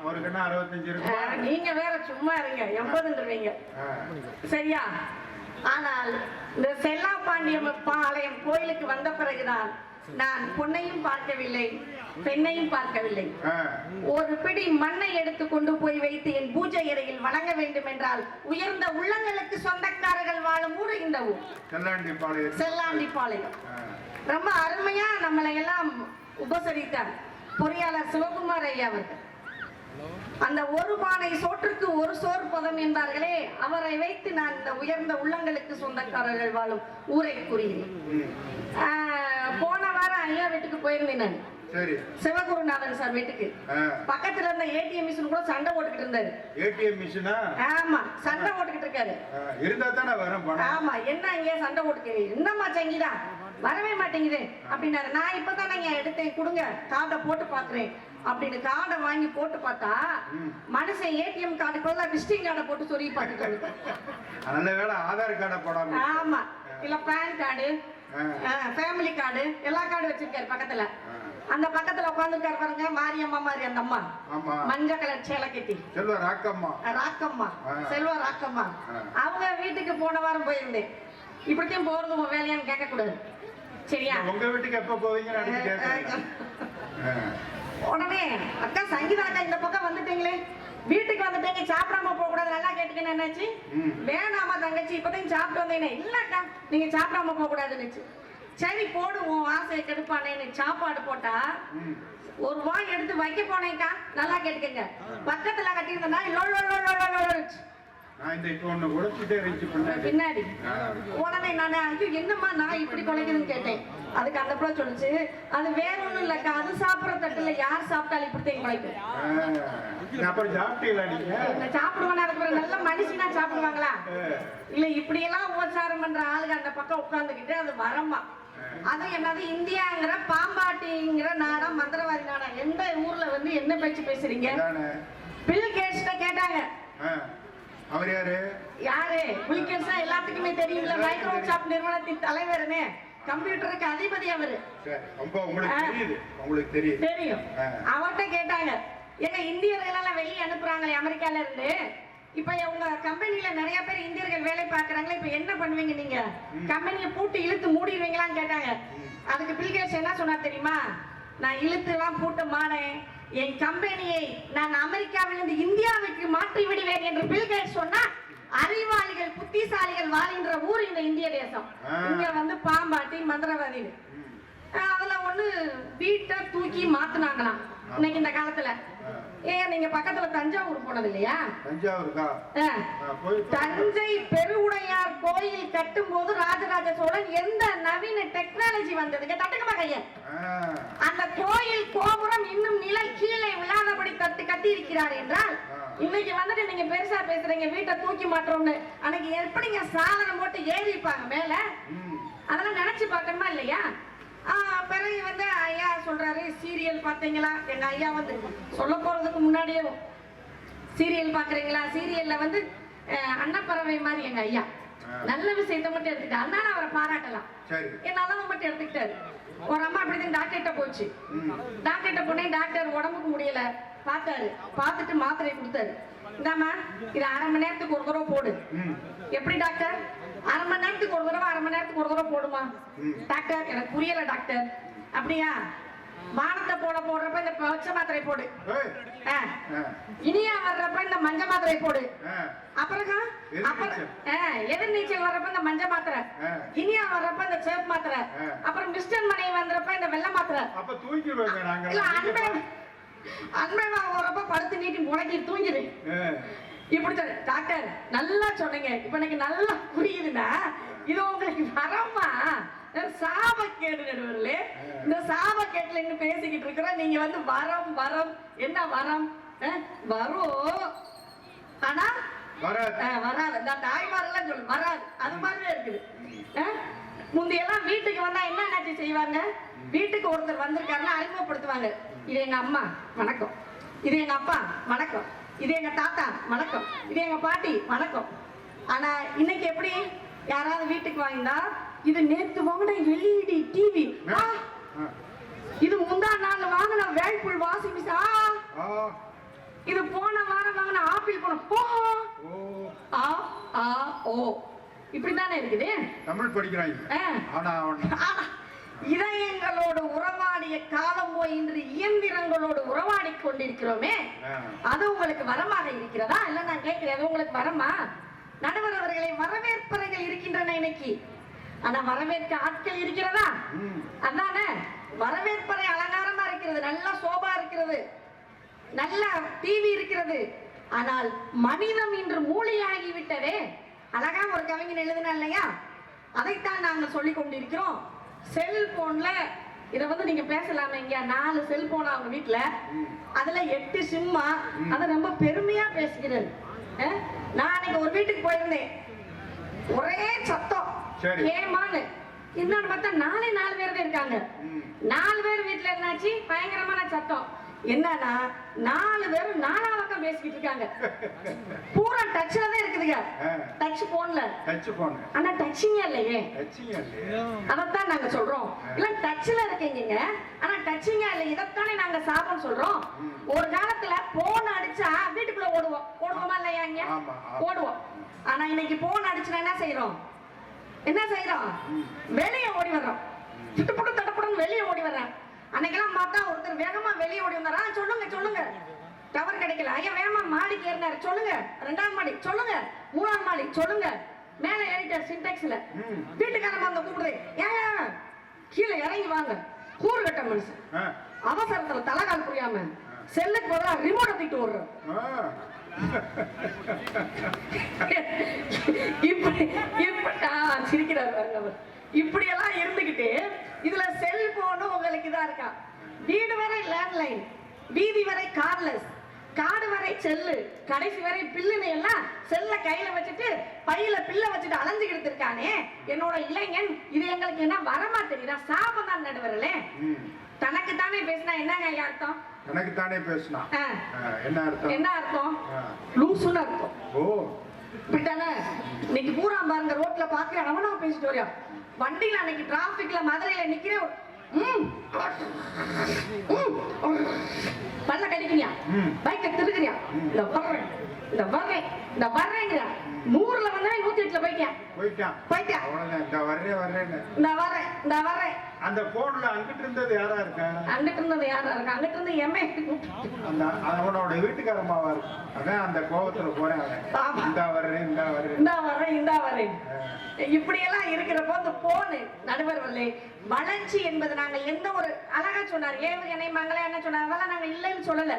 அவருக்கு என்ன அறுபத்தஞ்சு இருக்குமா நீங்க வேற சும்மா இருங்க எண்பதுன்றீங்க. சரியா? ஆனால் இந்த செல்லா பாண்டியம் பாளையம் கோயிலுக்கு வந்த பிறகுதான் நான் பொண்ணையும் பார்க்கவில்லை பெண்ணையும் பார்க்கவில்லை. ஒரு பிடி மண்ணை எடுத்து கொண்டு போய் வைத்து என் பூஜை அறையில் வணங்க வேண்டும் என்றால் உயர்ந்த உள்ளங்களுக்கு சொந்தக்காரர்கள் வாழும் ஊர் இந்த ஊர். செல்லாண்டி பாளையம். ரொம்ப அருமையா நம்மளை எல்லாம் உபசரித்தார் பொறியாளர் சிவகுமார் ஐயா அவர்கள். அந்த ஒரு பானை சோற்றுக்கு ஒரு சோறு பதம் என்பார்களே. அவரை வைத்து நான் இந்த உயர்ந்த உள்ளங்களுக்கு சொந்தக்காரர்கள் வாழும் ஊரை கூறுகிறேன். ஆஹ், போன வாரம் ஐயா வீட்டுக்கு போயிருந்தேன் நான். சரி. சிவகுருநாதன் சார் வீட்டுக்கு. பக்கத்துல இருந்த ஏடிஎம் மிஷின் கூட சண்டை போட்டுக்கிட்டு இருந்தாரு. ஏடிஎம் மிஷினா? ஆமா சண்டை போட்டுக்கிட்டு இருக்காரு. இருந்தா தானே வரும் பணம் ஆமா என்ன இங்க சண்டை போட்டுக்கிறீங்க? என்னம்மா சங்கிதா வரவே மாட்டேங்குது அப்படின்னாரு. நான் இப்பதான் இங்க எடுத்தேன் கொடுங்க. கார்டை போட்டு பாக்குறேன். அப்படின்னு கார்டை வாங்கி போட்டு பார்த்தா. மனுஷன் ஏடிஎம் கார்டு பதிலா விசிட்டிங் கார்டை போட்டு சொல்லி நல்ல வேளை ஆதார் கார்டை போடாம ஆமா. இல்ல பேன் கார்டு. ஃபேமிலி கார்டு எல்லா கார்டு வச்சிருக்காரு பக்கத்துல. அந்த பக்கத்துல உட்காந்துருக்காரு பாருங்க மாரியம்மா மாதிரி அந்த அம்மா. ஆமா. மஞ்சள் கலர் சேலை கட்டி செல்வ ராக்கம்மா. ராக்கம்மா. செல்வா ராக்கம்மா. அவங்க வீட்டுக்கு போன வாரம் போயிருந்தேன். இப்படித்தான் போறது உன் வேலையான்னு கேட்க கூடாது சரியா? உங்க வீட்டுக்கு எப்ப ஆ. உடனே அக்கா சங்கீதா அக்கா இந்த பக்கம் வந்துட்டீங்களே. வீட்டுக்கு வந்துட்டீங்க சாப்பிடாம போக கூடாது நல்லா கேட்டுக்கணும் என்னாச்சு. வேணாமா தங்கச்சி இப்பதான் சாப்பிட்டு வந்தேனே. இல்லக்கா நீங்க சாப்பிடாம போக கூடாதுன்னுச்சு சரி போடு உன் ஆசையை கெடுப்பானேன்னு சாப்பாடு போட்டா. ஒரு வாய் எடுத்து வைக்க போனேன்க்கா. நல்லா கேட்டுக்கங்க. பக்கத்துல கட்டியிருந்தா லோ லோ லோ லோ லோ லோச்சு. நான் இந்த இப்ப ஒண்ணு உழைச்சிட்டே இருந்துச்சு பின்னாடி. உடனே நான் ஐயோ என்னம்மா நான் இப்படி குலைக்குதுன்னு கேட்டேன். அதுக்கு அந்த பிள்ளை சொல்லுச்சு அது வேற ஒண்ணும் இல்லக்கா அது சாப்பிடுற தட்டுல யார் சாப்பிட்டாலும் இப்படித்தான் குலைக்கும். ஆ. அப்புறம் சாப்பிட்டீங்களா நீங்க? நான் சாப்பிடுவேன் அதுக்கு நல்ல மனுஷனா சாப்பிடுவாங்களா. இல்ல இப்படி எல்லாம் உபச்சாரம் பண்ற ஆளுங்க அந்த பக்கம் உட்கார்ந்துகிட்டு அது வரமா அது என்னது இந்தியாங்கிற பாம்பாட்டிங்கிற நாடம் மந்திரவாதி நாடம் எந்த ஊர்ல வந்து என்ன பேச்சு பேசுறீங்க. பில் கேட்ஸ்ட கேட்டாங்க. அவர் யாரு? யாரு? கேட்ஸ் எல்லாத்துக்குமே தெரியும்ல மைக்ரோசாஃப்ட் நிறுவனத்தின் தலைவருன்னு கம்ப்யூட்டருக்கு அதிபதி அவரு. ரொம்ப உங்களுக்கு. தெரியுது. உங்களுக்கு தெரியும். ஆ. அவர்கிட்ட கேட்டாங்க. எங்க இந்தியர்கள் எல்லாம் வெளியே அனுப்புறாங்களே அமெரிக்கால இருந்து? இப்ப உங்க கம்பெனில நிறைய பேர் இந்தியர்கள் வேலை பார்க்கறாங்களே இப்ப என்ன பண்ணுவீங்க நீங்க? கம்பெனியை பூட்டி இழுத்து மூடிடுவீங்களான்னு கேட்டாங்க. அதுக்கு பில்கேட்ஸ் என்ன சொன்னார் தெரியுமா? நான் இழுத்து எல்லாம் பூட்ட மாட்டேன். என் கம்பெனியை நான் அமெரிக்காவிலிருந்து இந்தியாவுக்கு மாற்றி விடுவேன் என்று பில்கேட்ஸ் சொன்னா அறிவாளிகள் புத்திசாலிகள் வாழ்கின்ற ஊர் இந்த இந்திய தேசம். இங்க வந்து பாம்பாட்டி மந்திரவாதி ம். ஆஹ் அதுல ஒண்ணு வீட்டை தூக்கி மாத்துனாங்களாம். இன்னைக்கு இந்த காலத்துல. ஏன் நீங்க பக்கத்துல தஞ்சாவூர் போனது இல்லையா தஞ்சாவூருக்கா தஞ்சை பெருவுடையார் கோயில் கட்டும் போது ராஜராஜ சோழன் எந்த நவீன டெக்னாலஜி வந்ததுங்க? தட்டுக்கமா கைய. அந்த கோயில் கோபுரம் இன்னும் நிழல் கீழே விழாதபடி தட்டு கட்டி இருக்கிறார் என்றால். இன்னைக்கு வந்துட்டு நீங்க பெருசா பேசுறீங்க வீட்டை தூக்கி மாற்றோம்னு அன்னைக்கு எப்படிங்க சாதனம் போட்டு ஏறிப்பாங்க மேல. அதெல்லாம் நினைச்சு பார்க்கணுமா இல்லையா? பிறகு வந்து ஐயா சொல்றாரு சீரியல் பார்த்தீங்களா? எங்க ஐயா வந்து சொல்ல போறதுக்கு முன்னாடியே சீரியல் பாக்குறீங்களா சீரியல்ல வந்து அன்னப்பறவை மாதிரி எங்க ஐயா. நல்ல விஷயத்தை மட்டும் எடுத்துக்கிட்டாரு. அதனால அவரை பாராட்டலாம். என் நல்லதை மட்டும் எடுத்துக்கிட்டாரு. ஒரு அம்மா அப்படிதான் டாக்டர்கிட்ட போச்சு. டாக்டர்கிட்ட போனேன் டாக்டர் உடம்புக்கு முடியல. பார்த்தாரு. பார்த்துட்டு மாத்திரை கொடுத்தாரு. இந்தாம்மா இது அரை மணி நேரத்துக்கு ஒரு தடவை போடு. எப்படி டாக்டர் அரை மணி நேரத்துக்கு ஒரு தடவை அரை மணி நேரத்துக்கு ஒரு தடவை போடுமா. டாக்டர் எனக்கு புரியல டாக்டர் அப்படியா வானத்தை போட போடுறப்ப இந்த பச்சை மாத்திரை போடு. இனியா வர்றப்ப இந்த மஞ்ச மாத்திரை போடு ஆ. அப்புறம் எதிர்நீச்சல். வர்றப்ப இந்த மஞ்ச மாத்திரை. இனியா வர்றப்ப இந்த சேப் மாத்திரை. அப்புறம் மிஸ்டர் மணி வந்தப்ப இந்த வெள்ளை மாத்திரை அப்ப தூக்கிடுவாங்க நாங்க இல்ல அன்பே அன்பே வரப்ப படுத்து நீட்டி முடக்கி தூங்கிடு. இப்படி சொல்லு. டாக்டர் நல்லா சொன்னீங்க. இப்ப எனக்கு நல்லா புரியுதுன்னா இது உங்களுக்கு வரமா? சாபக்கேடு நடுவர்களே. இந்த சாபக்கேட்டுல இன்னும் பேசிக்கிட்டு இருக்கிறோம். நீங்க வந்து வரம் வரம். என்ன வரம்? வரும். ஆனா வராது. இந்த தாய்மாரெல்லாம் சொல்லு வராது. அது மாதிரியே இருக்குது. முந்தையெல்லாம் வீட்டுக்கு வந்தா என்ன என்னாச்சு செய்வாங்க? வீட்டுக்கு ஒருத்தர் வந்திருக்காருன்னா அறிமுகப்படுத்துவாங்க. இது எங்க அம்மா. வணக்கம். இது எங்க அப்பா. வணக்கம். இது எங்க தாத்தா வணக்கம். இது எங்க பாட்டி வணக்கம். ஆனா இன்னைக்கு எப்படி? யாராவது வீட்டுக்கு வாங்கினா இது நேத்து வாங்கின எல்இடி டிவி ஆ. இது முந்தா நாள் வாங்கின வேல்புல் வாஷிங் மிஷின். ஆ. இது போன வாரம் வாங்கின ஆப்பிள் பழம் ஓ ஓ. ஆ ஆ ஓ. இப்படித்தானே இருக்குது? தமிழ் படிக்கிறாங்க. ஆனா இதயங்களோடு உறவாடிய காலம் போய் இன்று இயந்திரங்களோடு உறவாடி கொண்டிருக்கிறோமே. அது உங்களுக்கு வரமாக இருக்கிறதா? இல்ல நான் கேட்கிறேன் அது உங்களுக்கு வரமா? நடுவர் அவர்களை வரவேற்பறைகள் இருக்கின்றன இன்னைக்கு. ஆனா வரவேற்க ஆட்கள் இருக்கிறதா. அதானே? வரவேற்பறை அலங்காரமா இருக்கிறது. நல்லா சோபா இருக்கிறது. நல்ல டிவி இருக்கிறது. ஆனால் மனிதம் இன்று மூளையாகி விட்டதே. அழகா ஒரு கவிஞன் எழுதினா இல்லையா? அதைத்தான் நாங்க சொல்லி கொண்டிருக்கிறோம். செல்போன்ல இத வந்து நீங்க பேசலாமே இங்க. நாலு செல்போன் அவங்க வீட்டுல அதுல எட்டு சிம்மா அதை ரொம்ப பெருமையா பேசுகிறது அஹ், நான் அன்னைக்கு ஒரு வீட்டுக்கு போயிருந்தேன். ஒரே சத்தம். ஏமான்னு. என்னன்னு பார்த்தா நாலே நாலு பேர் இருக்காங்க. நாலு பேர் வீட்டுல என்னாச்சு? பயங்கரமான சத்தம். என்னன்னா நாலு பேரும் நாலா பக்கம் பேசிக்கிட்டு இருக்காங்க. பூரா டச்ல தான் இருக்குதுங்க. டச் போன்ல டச் போனு ஆனா டச்சிங்க இல்லையே. டச்சிங் இல்லையா. அதைத்தான் நாங்க சொல்றோம். இல்ல டச்ல இருக்கீங்க ஆனா டச்சிங்க இல்ல இதைத்தானே நாங்க சாப்பிட சொல்றோம். ஒரு காலத்துல போன் அடிச்சா வீட்டுக்குள்ள ஓடுவோம். ஓடுவோமா இல்லையா இங்க? ஆமா, ஆமா. ஓடுவோம். ஆனா இன்னைக்கு போன் அடிச்சுனா என்ன செய்யறோம் என்ன செய்யறோம். வெளியே ஓடி வர்றோம். சுட்டுப்புட்டு தடப்புடன் வெளியே ஓடி வர்றேன் அன்னைக்கெல்லாம் பார்த்தா ஒருத்தர் வேகமா வெளியே ஓடி வந்தாரா. "ஆ, சொல்லுங்க சொல்லுங்க. டவர் கிடைக்கல. ஐயா வேகமா மாடிக்கு ஏறினாரு. சொல்லுங்க. ரெண்டாவது மாடி சொல்லுங்க. மூணாவது மாடி சொல்லுங்க. மேல ஏறிட்டார் சின்டெக்ஸ்ல. வீட்டுக்காரமா அந்த கூப்பிடுது. ஏன் கீழே இறங்கி வாங்க. கூறு கட்ட மனுஷன். அவசரத்துல தலைகால் புரியாம செல்லுக்கு பதிலா ரிமோட் தூக்கிட்டு ஓடுறோம். இப்படி இப்படி சிரிக்கிறார் பாருங்க அவர். இப்படியெல்லாம் இருந்துகிட்டு இதுல செல்போனு உங்களுக்கு இதா இருக்கா? வீடு வரை லேண்ட்லைன் வீதி வரை கார்லெஸ் காடு வரை செல்லு கடைசி வரை பில்லுன்னு எல்லாம் செல்ல கையில வச்சுட்டு பையில பில்ல வச்சுட்டு அலைஞ்சுக்கிட்டு இருக்கானே. என்னோட இளைஞன் இது எங்களுக்கு என்ன வரமா தெரியுதா? சாபம் தான் நடுவர்களே. தனக்கு தானே பேசினா என்னங்க அர்த்தம்? எனக்கு தானே பேசினா என்ன அர்த்தம்? என்ன அர்த்தம். லூசுன்னு அர்த்தம். ஓ. இப்படித்தானே? இன்னைக்கு பூரா பாருங்க ரோட்ல பாக்குறேன் அவனா பேசிட்டு வரியா? வண்டியில அன்னைக்கு டிராபிக்ல மதுரையில நிக்கிறேன் பல்ல கடிக்கிறியா. பைக்க திருக்குறியா இந்த வர்றேன். இந்த வர்றேன் இந்த வர்றேங்கிற. நூறுல வந்தவன் நூத்தி எட்டுல போயிட்டியா? போயிட்டான். அவ்வளவுதான் இந்த வர்றேன் இந்த வர்றேன் இந்த வர்றேன். அந்த போன்ல அங்கிட்டு இருந்தது யாரா இருக்கா? அங்கிட்டு இருந்தது யாரா இருக்கு? அங்கிட்டு இருந்து எம்ஏ அந்த அவனோட வீட்டுக்காரமாவா இருக்கும் அதான் அந்த கோபத்துல போறேன் இந்த வர்றேன் இந்த வர்றேன். இந்தா வர்றேன் இந்தா வர்றேன். ஆ. இப்படியெல்லாம் இருக்கிறப்போ இந்த போனு நடுவர்களே வளர்ச்சி என்பது நாங்க எந்த ஒரு அழகா சொன்னார். ஏவுகணை மங்கள என்ன சொன்னார். அதெல்லாம் நாங்க இல்லைன்னு சொல்லல.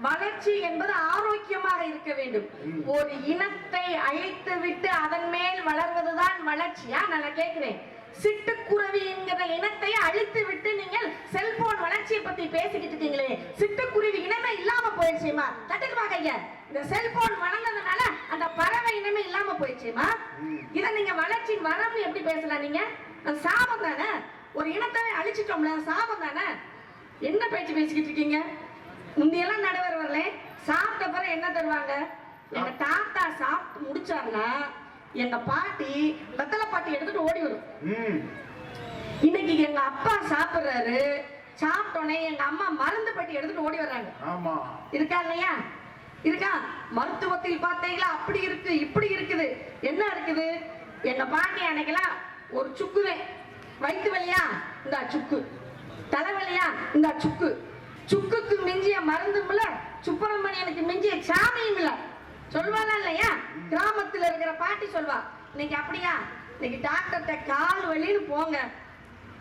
வளர்ச்சி என்பது ஆரோக்கியமாக இருக்க வேண்டும். ஒரு இனத்தை அழித்து விட்டு அதன் மேல் வளர்வதுதான் வளர்ச்சியா? நான் கேட்கிறேன். சிட்டுக்குருவி என்கிற இனத்தை அழித்து விட்டு நீங்கள் செல்போன் வளர்ச்சியை பத்தி பேசிக்கிட்டு இருக்கீங்களே. சிட்டுக்குருவி இனமே இல்லாம போயிடுச்சுமா தட்டுக்குமா கைய இந்த செல்போன் வளர்ந்ததுனால அந்த பறவை இனமே இல்லாம போயிடுச்சுமா இதை இத நீங்க வளர்ச்சியின் வரம்னு எப்படி பேசலாம் நீங்க? சாபம் தானே? ஒரு இனத்தை அழிச்சிட்டோம்ல சாபம் தானே? என்ன பேச்சு பேசிக்கிட்டு இருக்கீங்க? முந்தியெல்லாம் நடவர் வரல. சாப்பிட்ட பிறகு என்ன தருவாங்க? எங்க தாத்தா சாப்பிட்டு முடிச்சாருன்னா எங்க பாட்டி வெத்தலை பாட்டி எடுத்துட்டு ஓடி வரும். ம். இன்னைக்கு எங்க அப்பா சாப்பிடுறாரு. சாப்பிட்டோன்னே எங்க அம்மா மருந்து பெட்டி எடுத்துட்டு ஓடி வர்றாங்க. ஆமா. இருக்கா இல்லையா? இருக்கா? மருத்துவத்தில் பார்த்தீங்களா? அப்படி இருக்கு இப்படி இருக்குது. என்ன இருக்குது? எங்க பாட்டி அன்னைக்கெல்லாம் ஒரு சுக்குவே. வயிற்று வலியா? இந்த சுக்கு. தலைவலியா இந்த சுக்கு. சுக்குக்கு மிஞ்சிய மருந்தும் இல்ல சுப்பிரமணியனுக்கு மிஞ்சிய சாமியும் இல்ல. சொல்வாளா இல்லையா? கிராமத்துல இருக்கிற பாட்டி சொல்வா இன்னைக்கு அப்படியா? இன்னைக்கு டாக்டர்கிட்ட கால் வலின்னு போங்க.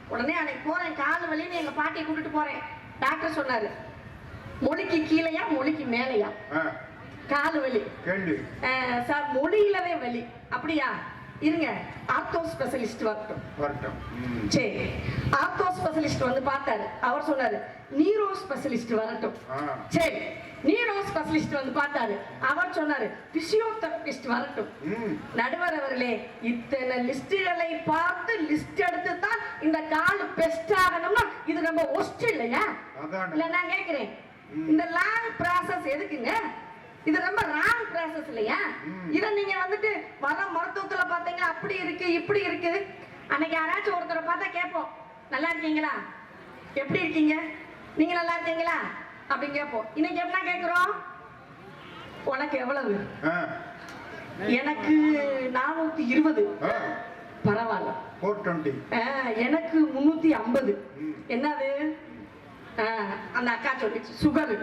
உடனே அன்னைக்கு போறேன் கால் வலின்னு எங்க பாட்டியை கூட்டிட்டு போறேன். டாக்டர் சொன்னாரு மொழிக்கு கீழையா மொழிக்கு மேலையா? கால் வலி. சார் மொழியிலவே வலி. அப்படியா? இருங்க. ஆர்த்தோ ஸ்பெஷலிஸ்ட் வரட்டும். வரட்டும். சரி ஆர்த்தோ ஸ்பெஷலிஸ்ட் வந்து பார்த்தாரு. அவர் சொன்னாரு நீரோ ஸ்பெஷலிஸ்ட் வரட்டும். சரி நீரோ ஸ்பெஷலிஸ்ட் வந்து பார்த்தாரு. அவர் சொன்னாரு பிசியோதெரபிஸ்ட் வரட்டும். நடுவர் அவர்களே இத்தனை லிஸ்டுகளை பார்த்து லிஸ்ட் எடுத்து தான் இந்த கால் பெஸ்ட் ஆகணும்னா இது நம்ம ஒஸ்ட் இல்லையா. இல்ல நான் கேக்குறேன். இந்த லாங் ப்ராசஸ் எதுக்குங்க? இது ரொம்ப ராங் ப்ராசஸ் இல்லையா. இத நீங்க வந்துட்டு வர மருத்துவத்துல பாத்தீங்களா அப்படி இருக்கு இப்படி இருக்குது அன்னைக்கு யாராச்சும் ஒருத்தரை பார்த்தா கேட்போம். நல்லா இருக்கீங்களா? எப்படி இருக்கீங்க? நீங்க நல்லா இருக்கீங்களா? அப்படின்னு கேட்போம். இன்னைக்கு என்ன கேக்குறோம் உனக்கு எவ்வளவு? எனக்கு நானூத்தி இருபது. பரவாயில்ல. எனக்கு முன்னூத்தி ஐம்பது. என்னது? அந்த அக்கா சொல்லிச்சு சுகர்.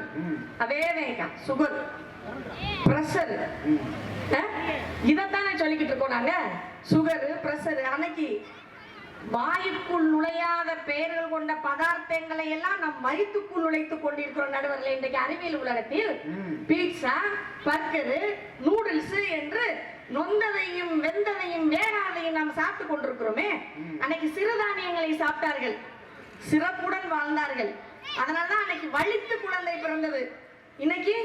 அதே அக்கா சுகர். ப்ரெஷர் இதைத்தானே சொல்லிக்கிட்டு இருக்கோம் நாங்க. சுகர் ப்ரெஷர் அன்னைக்கு வாயுக்குள் நுழையாத பெயர்கள் கொண்ட பதார்த்தங்களை எல்லாம் நம் வயிற்றுக்குள் நுழைத்துக் கொண்டிருக்கிறோம் நடுவர்களே. இன்றைக்கு அறிவியல் உலகத்தில். பீட்சா பர்கரு நூடுல்ஸ் என்று நொந்ததையும் வெந்ததையும் வேகாதையும் நாம் சாப்பிட்டு கொண்டிருக்கிறோமே. அன்னைக்கு சிறுதானியங்களை சாப்பிட்டார்கள். சிறப்புடன் வாழ்ந்தார்கள். அதனாலதான் அன்னைக்கு வலித்து குழந்தை பிறந்தது. இன்னைக்கு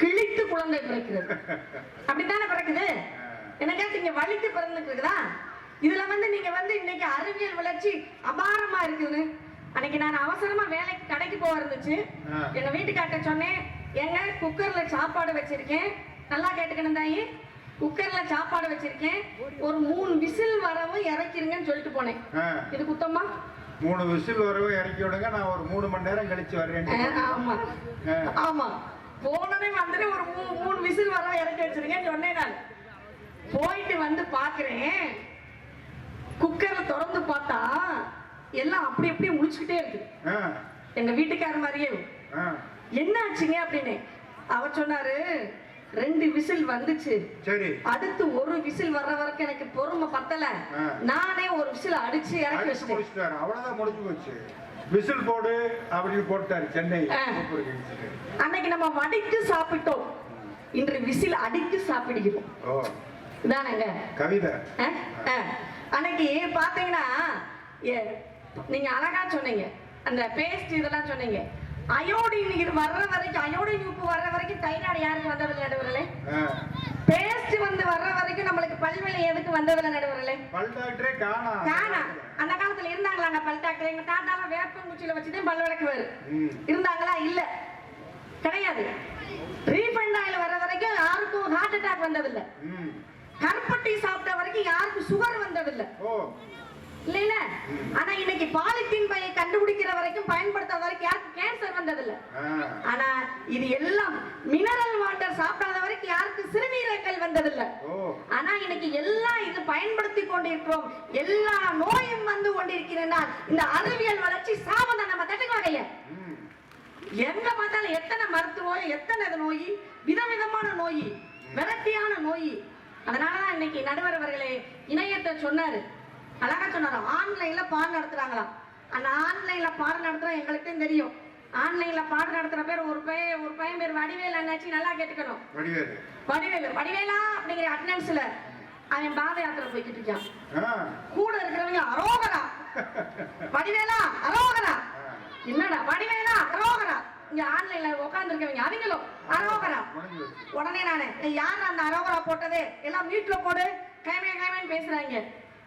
கிழித்து குழந்தை பிறக்கிறது. அப்படித்தானே பிறக்குது? எனக்காச்சும் இங்க வலித்து பிறந்துக்குதா இதுல வந்து நீங்க வந்து இன்னைக்கு அறிவியல் வளர்ச்சி அபாரமா இருக்குதுன்னு. அன்னைக்கு நான் அவசரமா வேலைக்கு கடைக்கு போக இருந்துச்சு. எங்க வீட்டுக்கார்ட்ட சொன்னேன் ஏங்க குக்கர்ல சாப்பாடு வச்சிருக்கேன். நல்லா கேட்டுக்கணும் தாயி. குக்கர்ல சாப்பாடு வச்சிருக்கேன். ஒரு மூணு விசில் வரவும் இறக்கிருங்கன்னு சொல்லிட்டு போனேன். இது குத்தமா? மூணு விசில் வரவும் இறக்கி விடுங்க நான் ஒரு மூணு மணி நேரம் கழிச்சு வர்றேன் ஆ, ஆமா. ஆமா. போனதே வந்துட்டு ஒரு மூணு விசில் வர இறக்கி வச்சிருக்கேன்னு சொன்னேன் நான் போயிட்டு வந்து பாக்குறேன் குக்கரை திறந்து பார்த்தா எல்லாம் அப்படி அப்படியே முழிச்சுக்கிட்டே இருக்கு. எங்க வீட்டுக்கார மாதிரியே. என்ன ஆச்சுங்க அப்படின்னு. அவர் சொன்னாரு ரெண்டு விசில் வந்துச்சு. சரி. அடுத்து ஒரு விசில் வர்ற வரைக்கும் எனக்கு பொறுமை பத்தல. நானே ஒரு விசில் அடிச்சு இறக்கி வச்சிட்டேன். முடிச்சிட்டாரு. அவ்வளவுதான் முடிஞ்சு போச்சு. விசில் போடு அப்படின்னு போட்டாரு சென்னை. அன்னைக்கு நம்ம வடித்து சாப்பிட்டோம். இன்று விசில் அடித்து சாப்பிடுகிறோம். இதானங்க? கவிதை. அன்னைக்கு பாத்தீங்கன்னா நீங்க அழகா சொன்னீங்க. அந்த பேஸ்ட் இதெல்லாம் சொன்னீங்க. அயோடின் வர்ற வரைக்கும் அயோடின் உப்பு வர்ற வரைக்கும் தைராய்டு யாருக்கு வந்ததில்லை நடுவர்களே. பேஸ்ட் வந்து வர்ற வரைக்கும் நம்மளுக்கு பல்வலி எதுக்கு வந்ததில்லை நடுவர்களே? பல் டாக்டரே காணா. காணா. அந்த காலத்துல இருந்தாங்களாங்க பல் டாக்டர். எங்க தாத்தாலாம் வேப்பங்குச்சியில வச்சுதான் பல் விளக்குவாரு. இருந்தாங்களா? இல்ல. கிடையாது. ரீஃபண்ட் ஆயில் வர வரைக்கும் யாருக்கும் ஹார்ட் அட்டாக் வந்ததில்ல. கருப்பட்டி சாப்பிட்ட வரைக்கும் யாருக்கும் சுகர் வந்ததில்ல. இல்ல இல்ல. ஆனா இன்னைக்கு பாலித்தீன் பையை கண்டுபிடிக்கிற வரைக்கும் பயன்படுத்தாத வரைக்கும் யாருக்கும் கேன்சர் வந்ததில்ல. ஆ. ஆனா இது எல்லாம் மினரல் வாட்டர் சாப்பிடாத வரைக்கும் யாருக்கும் சிறுநீரகங்கள் வந்ததில்ல. ஓ. ஆனா இன்னைக்கு எல்லாம் இது பயன்படுத்தி கொண்டிருக்கிறோம். எல்லா நோயும் வந்து கொண்டிருக்கிறனால் இந்த அறிவியல் வளர்ச்சி சாபம் நம்ம தட்டுக்காகைய ம். எங்க பார்த்தாலும் எத்தனை மருத்துவம் எத்தனை நோய் விதவிதமான நோய் வெரைட்டியான நோய். அதனாலதான் இன்னைக்கு நடுவர் அவர்களே இணையத்தை சொன்னாரு. அழகா சொன்னாரு? ஆன்லைன்ல பாடம் நடத்துறாங்களாம். அந்த ஆன்லைன்ல பாடம் நடத்துறோம் எங்களுக்கும் தெரியும். ஆன்லைன்ல பாடம் நடத்துற பேர் ஒரு பையன் ஒரு பையன் பேர் வடிவேல் அண்ணாச்சி நல்லா கேட்டுக்கணும். வடிவேலு. வடிவேலு. வடிவேலா அப்படிங்கிற அட்டனன்ஸ்ல அவன் பாத யாத்திரை போய்கிட்டு இருக்கான். கூட இருக்கிறவங்க அரோகரா வடிவேலா அரோகரா. என்னடா வடிவேலா அரோகரா இங்க ஆன்லைன்ல உட்கார்ந்துருக்கவங்க அவங்களும் அரோகரா. உடனே நானு "ஏய், யார் அந்த அரோகரா போட்டது? எல்லாம் மியூட்ல போடு. கைமே கைமேன்னு பேசுறாங்க.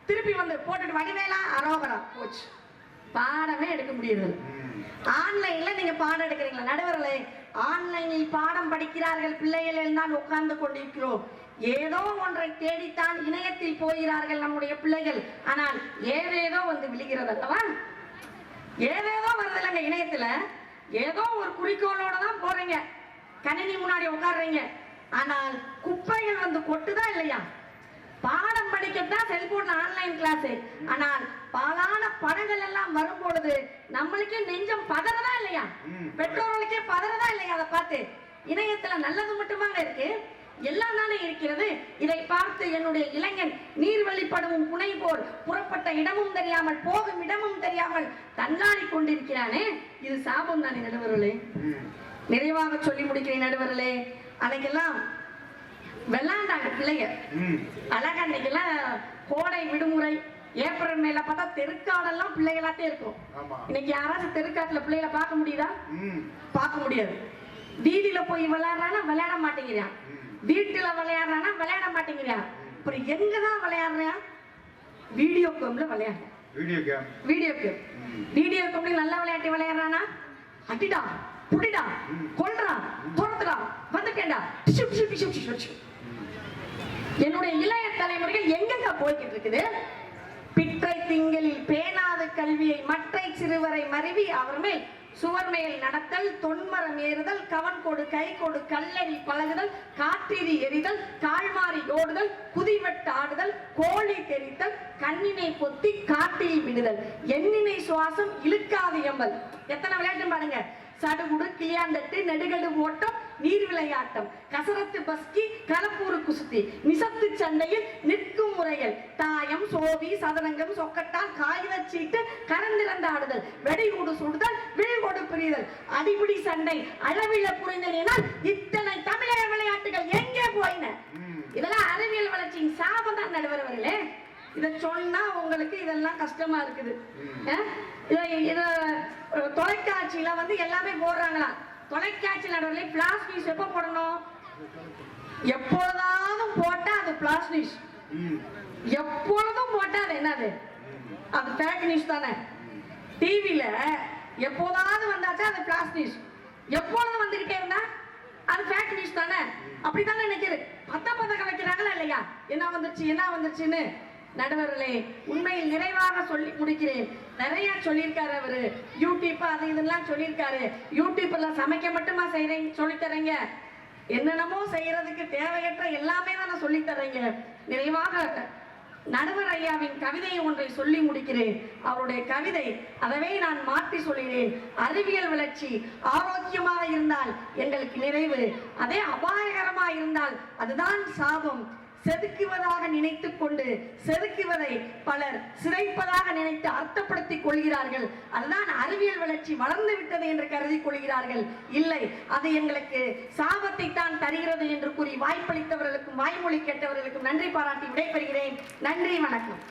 திருப்பி வந்து போட்டுட்டு வடிவேலா அரோகரா. போச்சு. பாடமே எடுக்க முடியறது ம். ஆன்லைன்ல நீங்க பாடம் எடுக்கிறீங்களா? நடுவர்களே ஆன்லைனில் பாடம் படிக்கிறார்கள் பிள்ளைகள் தான் உட்கார்ந்து கொண்டிருக்கிறோம். ஏதோ ஒன்றை தேடித்தான் இணையத்தில் போகிறார்கள் நம்முடைய பிள்ளைகள். ஆனால் ஏதேதோ வந்து விழுகிறது அல்லவா? ஏதேதோ வருது இல்லைங்க இணையத்துல. ஏதோ ஒரு குறிக்கோளோட தான் போறீங்க. கணினி முன்னாடி உட்கார்றீங்க. ஆனால் குப்பைகள் வந்து கொட்டுதா இல்லையா? பாடம் படிக்கத்தான் செல்போன்ல ஆன்லைன் கிளாஸ். ஆனால் பாலான படங்கள் எல்லாம் வரும் பொழுது நம்மளுக்கே நெஞ்சம் பதறதா இல்லையா. பெற்றோர்களுக்கே பதறதா இல்லையா அதை பார்த்து? இணையத்துல நல்லது மட்டுமாங்க இருக்கு. எல்லாம் தானே இருக்கிறது. இதை பார்த்து என்னுடைய இளைஞன் நீர் வழிப்படவும் புனை போல் புறப்பட்ட இடமும் தெரியாமல் போகும் இடமும் தெரியாமல் தள்ளாடி கொண்டிருக்கிறானே. இது சாபம் தானே நடுவர்களே? நிறைவாக சொல்லி முடிக்கிறேன் நடுவர்களே. அன்னைக்கெல்லாம் விளையாண்டாங்க பிள்ளைங்க அழகா அன்னைக்கெல்லாம் கோடை விடுமுறை ஏப்ரல் மேல பார்த்தா தெருக்காடெல்லாம் பிள்ளைகளாத்தே இருக்கும். இன்னைக்கு யாராச்சும் தெருக்காட்டுல பிள்ளைகளை பார்க்க முடியுதா? பார்க்க முடியாது. வீதியில போய் விளையாடுறானா விளையாட மாட்டேங்கிறான். வீட்டுல விளையாடுறானா விளையாட மாட்டேங்கிறான். அப்புறம் எங்கதான் விளையாடுறான் வீடியோ கேம்ல விளையாடுறான். Video game. Video game. Video கேம்ல நல்ல விளையாட்டு விளையாடுறானா? அடிடா புடிடா கொல்றா துரத்துடா வந்துட்டேன்டா. என்னுடைய இளைய தலைமுறைகள் எங்கெங்க போய்கிட்டு இருக்குது? பிற்றை திங்களில் பேணாத கல்வியை மற்றை சிறுவரை மருவி அவர் மேல் சுவர் மேல் நடத்தல் தொன்மரம் ஏறுதல் கவன் கொடு கை கொடு கல்லறி பழகுதல் காற்றிரி எறிதல் கால்மாறி ஓடுதல் குதிவெட்டு ஆடுதல் கோழி தெரித்தல் கண்ணினை பொத்தி காட்டில் விடுதல். எண்ணினை சுவாசம் இழுக்காது எம்பல் எத்தனை விளையாட்டு பாருங்க. சடுகுடு கிளியாந்தட்டு நெடுகடு ஓட்டம் நீர் விளையாட்டம். கசரத்து பஸ்கி கலப்பூரு குசுத்தி. நிசத்து சண்டையில் நிற்கும் முறைகள் தாயம் சோவி சதுரங்கம் சொக்கட்டான் காகிதச் சீட்டு கரந்திறந்த ஆடுதல். வெடிகுடு சுடுதல் விழுகொடு பிரிதல். அடிபிடி சண்டை அளவில புரிந்தனால் இத்தனை தமிழக விளையாட்டுகள் எங்கே போயின. இதெல்லாம் அறிவியல் வளர்ச்சியின் சாபம் தான் நடுவர் அவர்களே இதை சொன்னா உங்களுக்கு இதெல்லாம் கஷ்டமா இருக்குது? இத- தொலைக்காட்சியில வந்து எல்லாமே போடுறாங்களா? தொலைக்காட்சி நடுவர்களே பிளாஸ் நியூஸ் எப்போ போடணும். எப்பொழுதாலும் போட்டா அது பிளாஸ் நியூஸ் எப்பொழுதும் போட்டா அது என்னது? அது ஃபேக் நியூஸ் தானே. டிவியில எப்போதாவது வந்தாச்சா அது பிளாஸ் நியூஸ் எப்பொழுதும் வந்துகிட்டே இருந்தா அது ஃபேக் நியூஸ் தானே. அப்படித்தானே நினைக்கிறது பத்த பத்த கலைக்கிறாங்களா இல்லையா? என்ன வந்துருச்சு என்ன வந்துருச்சுன்னு. நடுவர்களே உண்மையில் நிறைவாக சொல்லி முடிக்கிறேன். நிறைய சொல்லியிருக்காரு அவரு. யூடியூப் அது இதெல்லாம் சொல்லியிருக்காரு. யூடியூப்ல சமைக்க மட்டுமா செய்யறீங்க சொல்லித்தரீங்க என்னென்னமோ செய்யறதுக்கு தேவையற்ற எல்லாமே தான் நான் சொல்லித் தரேங்க நிறைவாக நடுவர் ஐயாவின் கவிதையை ஒன்றை சொல்லி முடிக்கிறேன். அவருடைய கவிதை அதவே நான் மாற்றி சொல்கிறேன். அறிவியல் வளர்ச்சி ஆரோக்கியமாக இருந்தால் எங்களுக்கு நிறைவு. அதே அபாயகரமாக இருந்தால் அதுதான் சாபம். செதுக்குவதாக நினைத்துக் கொண்டு செதுக்குவதை பலர் சிதைப்பதாக நினைத்து அர்த்தப்படுத்திக் கொள்கிறார்கள். அதுதான் அறிவியல் வளர்ச்சி வளர்ந்து விட்டது என்று கருதி கொள்கிறார்கள். இல்லை அது எங்களுக்கு சாபத்தை தான் தருகிறது என்று கூறி வாய்ப்பளித்தவர்களுக்கும் வாய்மொழி கேட்டவர்களுக்கும் நன்றி பாராட்டி விடைபெறுகிறேன். நன்றி வணக்கம்.